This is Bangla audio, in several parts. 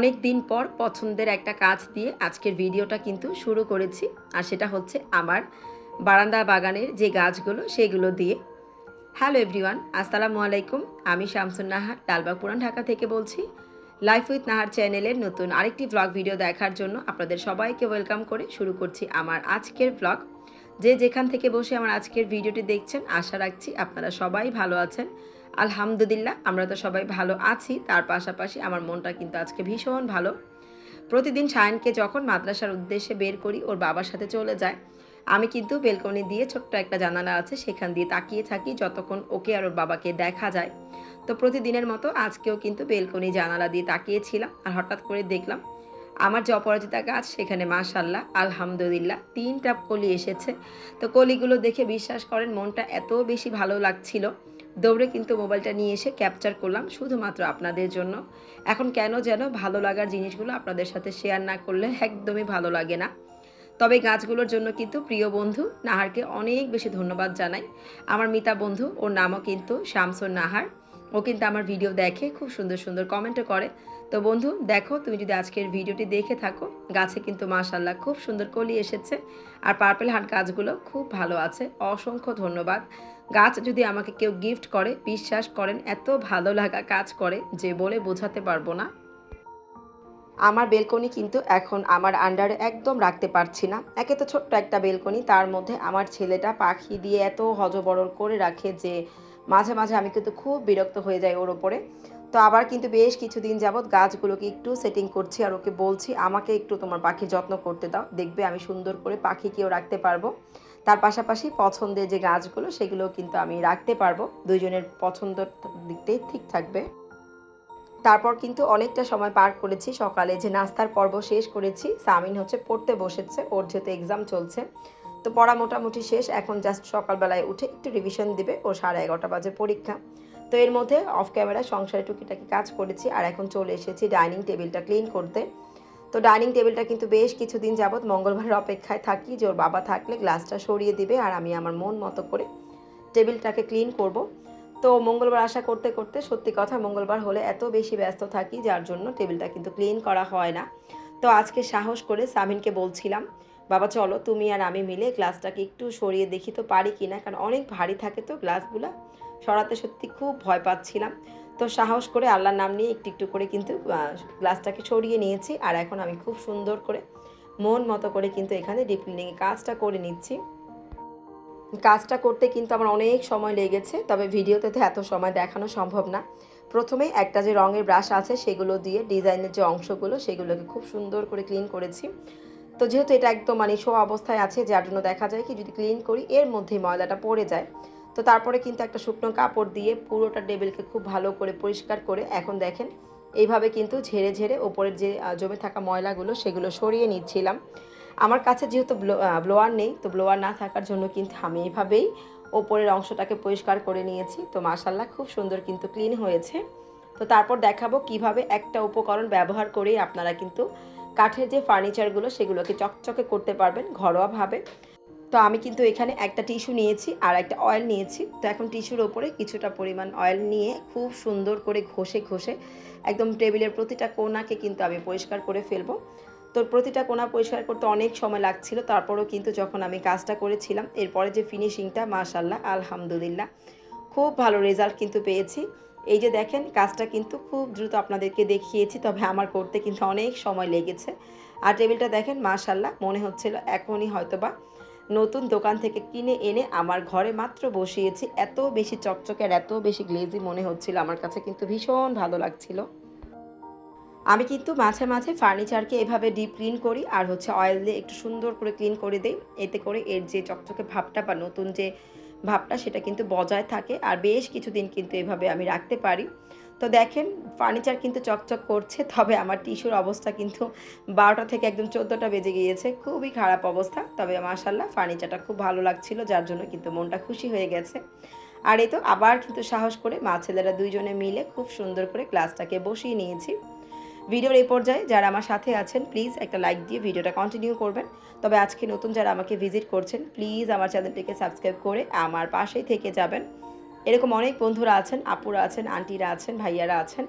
অনেক দিন পর পছন্দের একটা কাজ দিয়ে আজকের ভিডিওটা কিন্তু শুরু করেছি। আর সেটা হচ্ছে আমার বারান্দা বাগানের যে গাছগুলো, সেগুলো দিয়ে। হ্যালো এভরিওয়ান আসসালামু আলাইকুম। আমি শামসুন নাহার লালবাগ পুরান ঢাকা থেকে বলছি। লাইফ উইথ নাহার চ্যানেলের নতুন আরেকটি ব্লগ ভিডিও দেখার জন্য আপনাদের সবাইকে ওয়েলকাম করে শুরু করছি আমার আজকের ব্লগ যে যেখান থেকে বসে আমার আজকের ভিডিওটি দেখছেন, আশা রাখছি আপনারা সবাই ভালো আছেন। আলহামদুলিল্লাহ, আমরা তো সবাই ভালো আছি। তার পাশাপাশি আমার মনটা কিন্তু আজকে ভীষণ ভালো। প্রতিদিন সায়নকে যখন মাদ্রাসার উদ্দেশ্যে বের করি, ওর বাবার সাথে চলে যায়। আমি কিন্তু বেলকনি দিয়ে ছোট্ট একটা জানালা আছে, সেখান দিয়ে তাকিয়ে থাকি যতক্ষণ ওকে আর ওর বাবাকে দেখা যায়। তো প্রতিদিনের মতো আজকেও কিন্তু বেলকনি জানালা দিয়ে তাকিয়েছিলাম আর হঠাৎ করে দেখলাম, আমার যে অপরাজিতা গাছ, সেখানে মাশাল্লাহ আলহামদুলিল্লাহ, তিনটা কলি এসেছে। তো কলিগুলো দেখে বিশ্বাস করেন, মনটা এত বেশি ভালো লাগছিল। দৌড়ে কিন্তু মোবাইলটা নিয়ে এসে ক্যাপচার করলাম শুধুমাত্র আপনাদের জন্য। এখন কেন যেন ভালো লাগার জিনিসগুলো আপনাদের সাথে শেয়ার না করলে একদমই ভালো লাগে না। তবে গাছগুলোর জন্য কিন্তু প্রিয় বন্ধু নাহারকে অনেক বেশি ধন্যবাদ জানাই। আমার মিতা বন্ধু, ওর নামও কিন্তু শামসুন নাহার। ও কিন্তু আমার ভিডিও দেখে খুব সুন্দর সুন্দর কমেন্টও করে। তো বন্ধু, দেখো, তুমি যদি আজকের ভিডিওটি দেখে থাকো, গাছে কিন্তু মাশাল্লাহ খুব সুন্দর কলি এসেছে। আর পার্পেল হার্ট গাছগুলো খুব ভালো আছে। অসংখ্য ধন্যবাদ। গাছ যদি আমাকে কেউ গিফট করে, বিশ্বাস করেন, এত ভালো লাগা কাজ করে যে বলে বোঝাতে পারব না। আমার বেলকনি কিন্তু এখন আমার আন্ডারে একদম রাখতে পারছি না। একে তো ছোট্ট একটা বেলকনি, তার মধ্যে আমার ছেলেটা পাখি দিয়ে এত হজবরল করে রাখে যে মাঝে মাঝে আমি কিন্তু খুব বিরক্ত হয়ে যাই ওর ওপরে। তো আবার কিন্তু বেশ কিছুদিন যাবৎ গাছগুলোকে একটু সেটিং করছি আর ওকে বলছি, আমাকে একটু তোমার পাখির যত্ন করতে দাও। দেখবে আমি সুন্দর করে পাখিকেও রাখতে পারব। তার পাশাপাশি পছন্দের যে গাছগুলো, সেগুলো কিন্তু আমি রাখতে পারব। দুইজনের পছন্দর দিকটাই ঠিক থাকবে। তারপর কিন্তু অনেকটা সময় পার করেছি। সকালে যে নাস্তার পর্ব শেষ করেছি, সামিন হচ্ছে পড়তে বসেছে, ওর যেহেতু এক্সাম চলছে। তো পড়া মোটামুটি শেষ, এখন জাস্ট সকালবেলায় উঠে একটু রিভিশন দিবে ও সাড়ে এগারোটা বাজে পরীক্ষা। তো এর মধ্যে অফ ক্যামেরা সংসারে টুকিটাকি কাজ করেছি, আর এখন চলে এসেছি ডাইনিং টেবিলটা ক্লিন করতে। তো ডাইনিং টেবিলটা কিন্তু বেশ কিছুদিন যাবৎ মঙ্গলবারের অপেক্ষায় থাকি, যে ওর বাবা থাকলে গ্লাসটা সরিয়ে দিবে আর আমি আমার মন মতো করে টেবিলটাকে ক্লিন করব। তো মঙ্গলবার আশা করতে করতে, সত্যি কথা মঙ্গলবার হলে এত বেশি ব্যস্ত থাকি, যার জন্য টেবিলটা কিন্তু ক্লিন করা হয় না। তো আজকে সাহস করে সামিনকে বলছিলাম, বাবা, চলো তুমি আর আমি মিলে গ্লাসটাকে একটু সরিয়ে দেখি তো পারি কি না কারণ অনেক ভারী থাকে তো গ্লাসগুলো। সরাতে সত্যি খুব ভয় পাচ্ছিলাম। তো সাহস করে আল্লাহর নাম নিয়ে একটু একটু করে কিন্তু গ্লাসটাকে সরিয়ে নিয়েছি। আর এখন আমি খুব সুন্দর করে, মন মতো করে কিন্তু এখানে ডিপ ক্লিনিংয়ে কাজটা করে নিচ্ছি। কাজটা করতে কিন্তু আমার অনেক সময় লেগেছে, তবে ভিডিওতে তো এত সময় দেখানো সম্ভব না। প্রথমে একটা যে রঙের ব্রাশ আছে, সেগুলো দিয়ে ডিজাইনের যে অংশগুলো, সেগুলোকে খুব সুন্দর করে ক্লিন করেছি। তো যেহেতু এটা একদম মানে শো অবস্থায় আছে, যার জন্য দেখা যায় কি যদি ক্লিন করি, এর মধ্যে ময়লাটা পড়ে যায়। তো তারপরে কিন্তু একটা শুকনো কাপড় দিয়ে পুরোটা টেবিলকে খুব ভালো করে পরিষ্কার করে এখন দেখেন, এইভাবে কিন্তু ঝেড়ে ঝেড়ে ওপরের যে জমে থাকা ময়লাগুলো সেগুলো সরিয়ে নিচ্ছিলাম। আমার কাছে যেহেতু ব্লোয়ার নেই, তো ব্লোয়ার না থাকার জন্য কিন্তু আমি এইভাবেই ওপরের অংশটাকে পরিষ্কার করে নিয়েছি। তো মাসাল্লাহ খুব সুন্দর কিন্তু ক্লিন হয়েছে। তো তারপর দেখাবো কীভাবে একটা উপকরণ ব্যবহার করেই আপনারা কিন্তু কাঠের যে ফার্নিচারগুলো সেগুলোকে চকচকে করতে পারবেন ঘরোয়াভাবে। তো আমি কিন্তু এখানে একটা টিস্যু নিয়েছি আর একটা অয়েল নিয়েছি। তো এখন টিস্যুর ওপরে কিছুটা পরিমাণ অয়েল নিয়ে খুব সুন্দর করে ঘষে ঘষে একদম টেবিলের প্রতিটা কোনাকে কিন্তু আমি পরিষ্কার করে ফেলব। তোর প্রতিটা কোনা পরিষ্কার করতে অনেক সময় লাগছিল, তারপরেও কিন্তু যখন আমি কাজটা করেছিলাম, এরপরে যে ফিনিশিংটা মাশাল্লাহ আলহামদুলিল্লাহ, খুব ভালো রেজাল্ট কিন্তু পেয়েছি। এই যে দেখেন, কাজটা কিন্তু খুব দ্রুত আপনাদেরকে দেখিয়েছি, তবে আমার করতে কিন্তু অনেক সময় লেগেছে। আর টেবিলটা দেখেন মাশাল্লাহ মনে হচ্ছিল এখনই হয়তোবা নতুন দোকান থেকে কিনে এনে আমার ঘরে মাত্র বসিয়েছি। এত বেশি চকচকে আর এত বেশি গ্লেজি মনে হচ্ছিল। আমার কাছে কিন্তু ভীষণ ভালো লাগছিল। আমি কিন্তু মাঝে মাঝে ফার্নিচারকে এভাবে ডিপ ক্লিন করি আর হচ্ছে অয়েল দিয়ে একটু সুন্দর করে ক্লিন করে দিই। এতে করে এর যে চকচকে ভাবটা বা নতুন যে ভাবটা সেটা কিন্তু বজায় থাকে। আর বেশ কিছুদিন কিন্তু এভাবে আমি রাখতে পারি। তো দেখেন ফার্নিচার কিন্তু চকচক করছে, তবে আমার টিস্যুর অবস্থা কিন্তু বারোটা থেকে একদম চোদ্দোটা বেজে গিয়েছে। খুবই খারাপ অবস্থা, তবে মাসাল্লাহ ফার্নিচারটা খুব ভালো লাগছিল, যার জন্য কিন্তু মনটা খুশি হয়ে গেছে। আর এই তো আবার কিন্তু সাহস করে মা ছেলেরা দুইজনে মিলে খুব সুন্দর করে ক্লাসটাকে বসিয়ে নিয়েছি। ভিডিওর এই পর্যায়ে যারা আমার সাথে আছেন প্লিজ একটা লাইক দিয়ে ভিডিওটা কন্টিনিউ করবেন। তবে আজকে নতুন যারা আমাকে ভিজিট করছেন প্লিজ আমার চ্যানেলটিকে সাবস্ক্রাইব করে আমার পাশেই থেকে যাবেন। এরকম অনেক বন্ধুরা আছেন, আপুরা আছেন, আন্টিরা আছেন, ভাইয়ারা আছেন,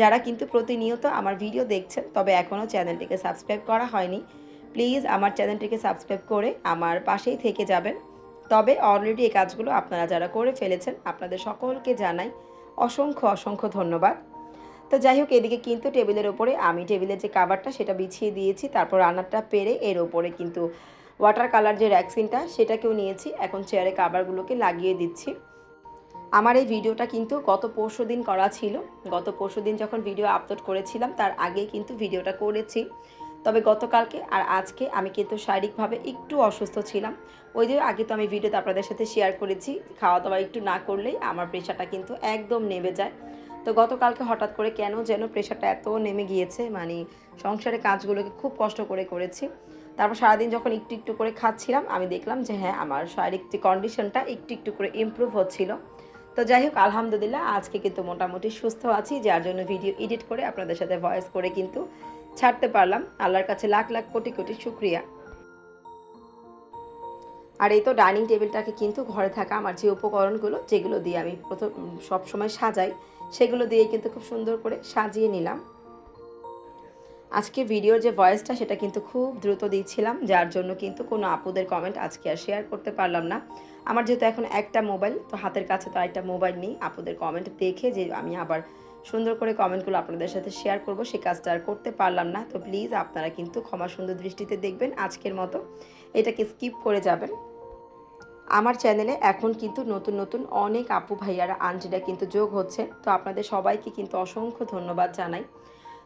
যারা কিন্তু প্রতিনিয়ত আমার ভিডিও দেখছেন, তবে এখনও চ্যানেলটিকে সাবস্ক্রাইব করা হয়নি। প্লিজ আমার চ্যানেলটিকে সাবস্ক্রাইব করে আমার পাশেই থেকে যাবেন। তবে অলরেডি এই কাজগুলো আপনারা যারা করে ফেলেছেন, আপনাদের সকলকে জানাই অসংখ্য অসংখ্য ধন্যবাদ। তো যাই হোক, এদিকে কিন্তু টেবিলের ওপরে আমি টেবিলের যে কাভারটা সেটা বিছিয়ে দিয়েছি, তারপর রান্নাটা পেরে এর ওপরে কিন্তু ওয়াটার কালার যে র্যাক্সিনটা সেটাকেও নিয়েছি। এখন চেয়ারে কাভারগুলোকে লাগিয়ে দিচ্ছি। আমার এই ভিডিওটা কিন্তু গত পরশু দিন করা ছিল। গত পরশু দিন যখন ভিডিও আপলোড করেছিলাম, তার আগেই কিন্তু ভিডিওটা করেছি। তবে গতকালকে আর আজকে আমি কিন্তু শারীরিকভাবে একটু অসুস্থ ছিলাম। ওই যে আগে তো আমি ভিডিওতে আপনাদের সাথে শেয়ার করেছি খাওয়া দাওয়া একটু না করলেই আমার প্রেশারটা কিন্তু একদম নেমে যায়। তো গতকালকে হঠাৎ করে কেন যেন প্রেশারটা এত নেমে গিয়েছে মানে সংসারের কাজগুলোকে খুব কষ্ট করে করেছি। তারপর সারাদিন যখন একটু একটু করে খাচ্ছিলাম, আমি দেখলাম যে হ্যাঁ আমার শারীরিক যে কন্ডিশনটা একটু একটু করে ইমপ্রুভ হচ্ছিল। তো যাই হোক, আলহামদুলিল্লাহ, আজকে কিন্তু মোটামুটি সুস্থ আছি, যার জন্য ভিডিও এডিট করে আপনাদের সাথে ভয়েস করে কিন্তু ছাড়তে পারলাম। আল্লাহর কাছে লাখ লাখ কোটি কোটি শুক্রিয়া। আর এই তো ডাইনিং টেবিলটাকে কিন্তু ঘরে থাকা আমার যে উপকরণগুলো, যেগুলো দিয়ে আমি প্রথম সবসময় সাজাই, সেগুলো দিয়ে কিন্তু খুব সুন্দর করে সাজিয়ে নিলাম। আজকে ভিডিওর যে ভয়েসটা সেটা কিন্তু খুব দ্রুত দিচ্ছিলাম, যার জন্য কিন্তু কোনো আপুদের কমেন্ট আজকে আর শেয়ার করতে পারলাম না। আমার যেহেতু এখন একটা মোবাইল তো হাতের কাছে তো আরেকটা মোবাইল নেই, আপুদের কমেন্ট দেখে যে আমি আবার সুন্দর করে কমেন্টগুলো আপনাদের সাথে শেয়ার করব সেই কাজটা আর করতে পারলাম না। তো প্লিজ আপনারা কিন্তু ক্ষমা সুন্দর দৃষ্টিতে দেখবেন আজকের মতো। এটাকে স্কিপ করে যাবেন। আমার চ্যানেলে এখন কিন্তু নতুন নতুন অনেক আপু ভাইয়ারা আন্টিরা কিন্তু যোগ হচ্ছে। তো আপনাদের সবাইকে কিন্তু অসংখ্য ধন্যবাদ জানাই।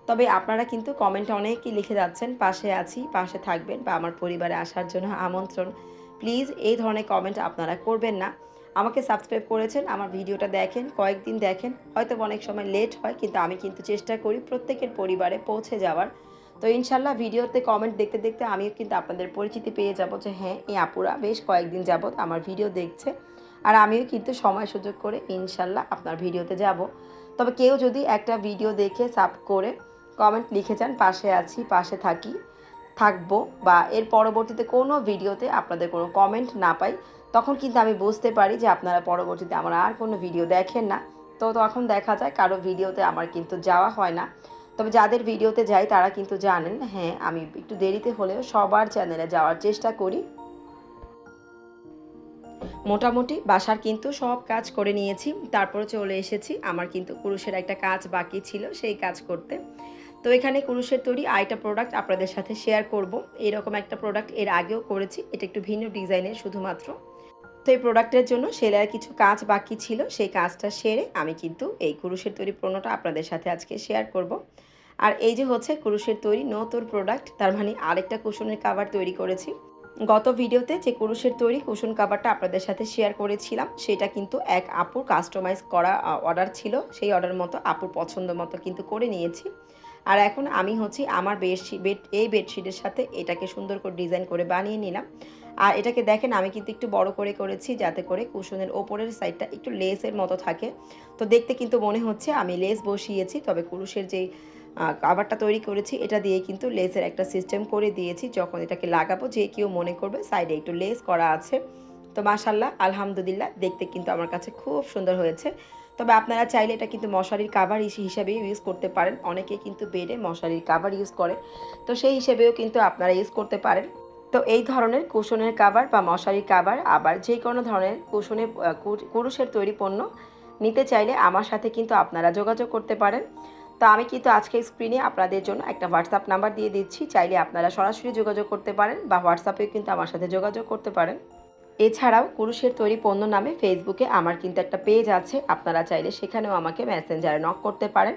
তবে আপনারা কিন্তু কমেন্টে অনেকেই লিখে যাচ্ছেন, পাশে আছি, পাশে থাকবেন বা আমার পরিবারে আসার জন্য আমন্ত্রণ। প্লিজ এই ধরনের কমেন্ট আপনারা করবেন না। আমাকে সাবস্ক্রাইব করেছেন, আমার ভিডিওটা দেখেন, কয়েকদিন দেখেন, হয়তো অনেক সময় লেট হয়, কিন্তু আমি কিন্তু চেষ্টা করি প্রত্যেকের পরিবারে পৌঁছে যাওয়ার। তো ইনশাল্লাহ ভিডিওতে কমেন্ট দেখতে দেখতে আমিও কিন্তু আপনাদের পরিচিতি পেয়ে যাব যে হ্যাঁ এই আপুরা বেশ কয়েকদিন যাবৎ আমার ভিডিও দেখছে। আর আমিও কিন্তু সময় সুযোগ করে ইনশাল্লাহ আপনার ভিডিওতে যাব। তবে কেউ যদি একটা ভিডিও দেখে সাব করে কমেন্ট লিখে যান, পাশে আছি, পাশে থাকি, থাকব বা এর পরবর্তীতে কোনো ভিডিওতে আপনাদের কোনো কমেন্ট না পাই, তখন কিন্তু আমি বুঝতে পারি যে আপনারা পরবর্তীতে আমার আর কোনো ভিডিও দেখেন না। তো তখন দেখা যায় কারও ভিডিওতে আমার কিন্তু যাওয়া হয় না। তবে যাদের ভিডিওতে যাই তারা কিন্তু জানেন হ্যাঁ আমি একটু দেরিতে হলেও সবার চ্যানেলে যাওয়ার চেষ্টা করি। মোটামুটি বাসার কিন্তু সব কাজ করে নিয়েছি, তারপরে চলে এসেছি। আমার কিন্তু পুরুষের একটা কাজ বাকি ছিল, সেই কাজ করতে। তো এখানে কুরুশের তৈরি আরেকটা প্রোডাক্ট আপনাদের সাথে শেয়ার করব। এরকম একটা প্রোডাক্টের আগেও করেছি, এটা একটু ভিন্ন ডিজাইনের শুধুমাত্র। তো এই প্রোডাক্টের জন্য সেলাইয়ের কিছু কাজ বাকি ছিল, সেই কাজটা সেরে আমি কিন্তু এই কুরুশের তৈরি পণ্যটা আপনাদের সাথে আজকে শেয়ার করব। আর এই যে হচ্ছে কুরুশের তৈরি নতুন প্রোডাক্ট তার মানে আরেকটা কুশনের কাভার তৈরি করেছি। গত ভিডিওতে যে কুরুশের তৈরি কুশন কাভারটা আপনাদের সাথে শেয়ার করেছিলাম, সেটা কিন্তু এক আপুর কাস্টমাইজ করা অর্ডার ছিল। সেই অর্ডার মতো আপুর পছন্দ মতো কিন্তু করে নিয়েছি। আর এখন আমি হচ্ছি আমার বেডশিট বেড এই বেডশিটের সাথে এটাকে সুন্দর করে ডিজাইন করে বানিয়ে নিলাম। আর এটাকে দেখেন, আমি কিন্তু একটু বড় করে করেছি যাতে করে কুশনের ওপরের সাইডটা একটু লেসের মতো থাকে। তো দেখতে কিন্তু মনে হচ্ছে আমি লেস বসিয়েছি, তবে কুরুশের যেই কাভারটা তৈরি করেছি, এটা দিয়ে কিন্তু লেসের একটা সিস্টেম করে দিয়েছি। যখন এটাকে লাগাবো, যে কেউ মনে করবে সাইডে একটু লেস করা আছে। তো মাশাল্লাহ আলহামদুলিল্লাহ, দেখতে কিন্তু আমার কাছে খুব সুন্দর হয়েছে। তবে আপনারা চাইলে এটা কিন্তু মশারির কাভার হিসাবে ইউজ করতে পারেন। অনেকে কিন্তু বেডে মশারির কাভার ইউজ করে। তো সেই হিসেবেও কিন্তু আপনারা ইউজ করতে পারেন। তো এই ধরনের কুশনের কাভার বা মশারির কাভার আবার যে কোনো ধরনের কুশনের কুরুষের তৈরি পণ্য নিতে চাইলে আমার সাথে কিন্তু আপনারা যোগাযোগ করতে পারেন। তো আমি কিন্তু আজকে স্ক্রিনে আপনাদের জন্য একটা হোয়াটসঅ্যাপ নাম্বার দিয়ে দিচ্ছি। চাইলে আপনারা সরাসরি যোগাযোগ করতে পারেন বা হোয়াটসঅ্যাপেও কিন্তু আমার সাথে যোগাযোগ করতে পারেন। এছাড়াও কুরুষের তৈরি পণ্য নামে ফেসবুকে আমার কিন্তু একটা পেজ আছে, আপনারা চাইলে সেখানেও আমাকে মেসেঞ্জারে নক করতে পারেন।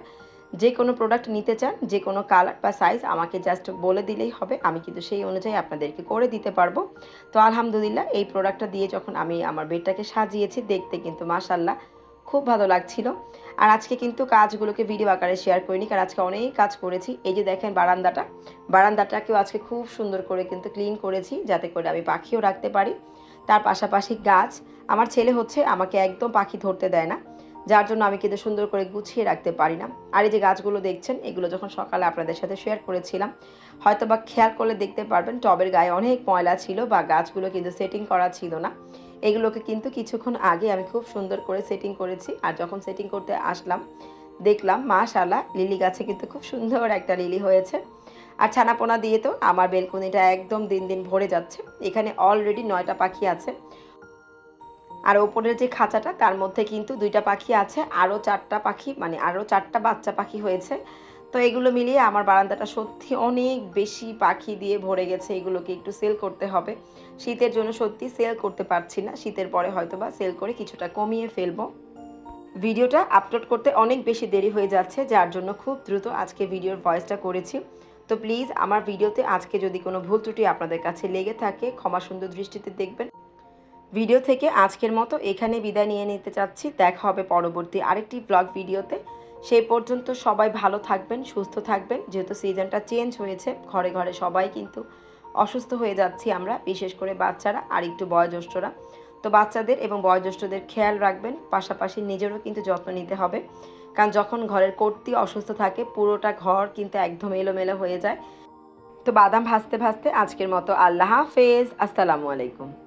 যে কোনো প্রোডাক্ট নিতে চান, যে কোনো কালার বা সাইজ আমাকে জাস্ট বলে দিলেই হবে, আমি কিন্তু সেই অনুযায়ী আপনাদেরকে করে দিতে পারব। তো আলহামদুলিল্লাহ, এই প্রোডাক্টটা দিয়ে যখন আমি আমার বেডটাকে সাজিয়েছি, দেখতে কিন্তু মাসাল্লাহ খুব ভালো লাগছিল। আর আজকে কিন্তু কাজগুলোকে ভিডিও আকারে শেয়ার করিনি, কারণ আজকে অনেক কাজ করেছি। এই যে দেখেন বারান্দাটা, বারান্দাটাকেও আজকে খুব সুন্দর করে কিন্তু ক্লিন করেছি, যাতে করে আমি পাখিও রাখতে পারি। তার পাশাপাশি গাছ, আমার ছেলে হচ্ছে আমাকে একদম পাখি ধরতে দেয় না, যার জন্য আমি কিন্তু সুন্দর করে গুছিয়ে রাখতে পারি না। আর এই যে গাছগুলো দেখছেন, এগুলো যখন সকালে আপনাদের সাথে শেয়ার করেছিলাম হয়তো বা খেয়াল করলে দেখতে পারবেন, টবের গায়ে অনেক ময়লা ছিল বা গাছগুলো কিন্তু সেটিং করা ছিল না। এগুলোকে কিন্তু কিছুক্ষণ আগে আমি খুব সুন্দর করে সেটিং করেছি, আর যখন সেটিং করতে আসলাম, দেখলাম মাশাল্লাহ লিলি গাছে কিন্তু খুব সুন্দর একটা লিলি হয়েছে। আর ছানাপোনা দিয়ে তো আমার বেলকনিটা একদম দিন দিন ভরে যাচ্ছে। এখানে অলরেডি নয়টা পাখি আছে। আর ওপরের যে খাঁচাটা, তার মধ্যে কিন্তু দুইটা পাখি আছে, আরও চারটা পাখি মানে আরও চারটা বাচ্চা পাখি হয়েছে। তো এগুলো মিলিয়ে আমার বারান্দাটা সত্যি অনেক বেশি পাখি দিয়ে ভরে গেছে। এগুলোকে একটু সেল করতে হবে। শীতের জন্য সত্যি সেল করতে পারছি না। শীতের পরে হয়তো বা সেল করে কিছুটা কমিয়ে ফেলব। ভিডিওটা আপলোড করতে অনেক বেশি দেরি হয়ে যাচ্ছে, যার জন্য খুব দ্রুত আজকে ভিডিওর ভয়েসটা করেছি। তো প্লিজ আমার ভিডিওতে আজকে যদি কোনো ভুল ত্রুটি আপনাদের কাছে লেগে থাকে, ক্ষমা সুন্দর দৃষ্টিতে দেখবেন। ভিডিও থেকে আজকের মতো এখানে বিদায় নিয়ে নিতে চাচ্ছি। দেখা হবে পরবর্তী আরেকটি ব্লগ ভিডিওতে। সেই পর্যন্ত সবাই ভালো থাকবেন, সুস্থ থাকবেন। যেহেতু সিজনটা চেঞ্জ হয়েছে, ঘরে ঘরে সবাই কিন্তু অসুস্থ হয়ে যাচ্ছি আমরা, বিশেষ করে বাচ্চারা আর একটু বয়োজ্যেষ্ঠরা। তো বাচ্চাদের এবং বয়োজ্যেষ্ঠদের খেয়াল রাখবেন, পাশাপাশি নিজেরও কিন্তু যত্ন নিতে হবে। কারণ যখন ঘরের কর্তি অসুস্থ থাকে, পুরোটা ঘর কিন্তু একদম এলোমেলো হয়ে যায়। তো বাদাম ভাজতে ভাজতে আজকের মতো আল্লাহ হাফেজ। আসসালামু আলাইকুম।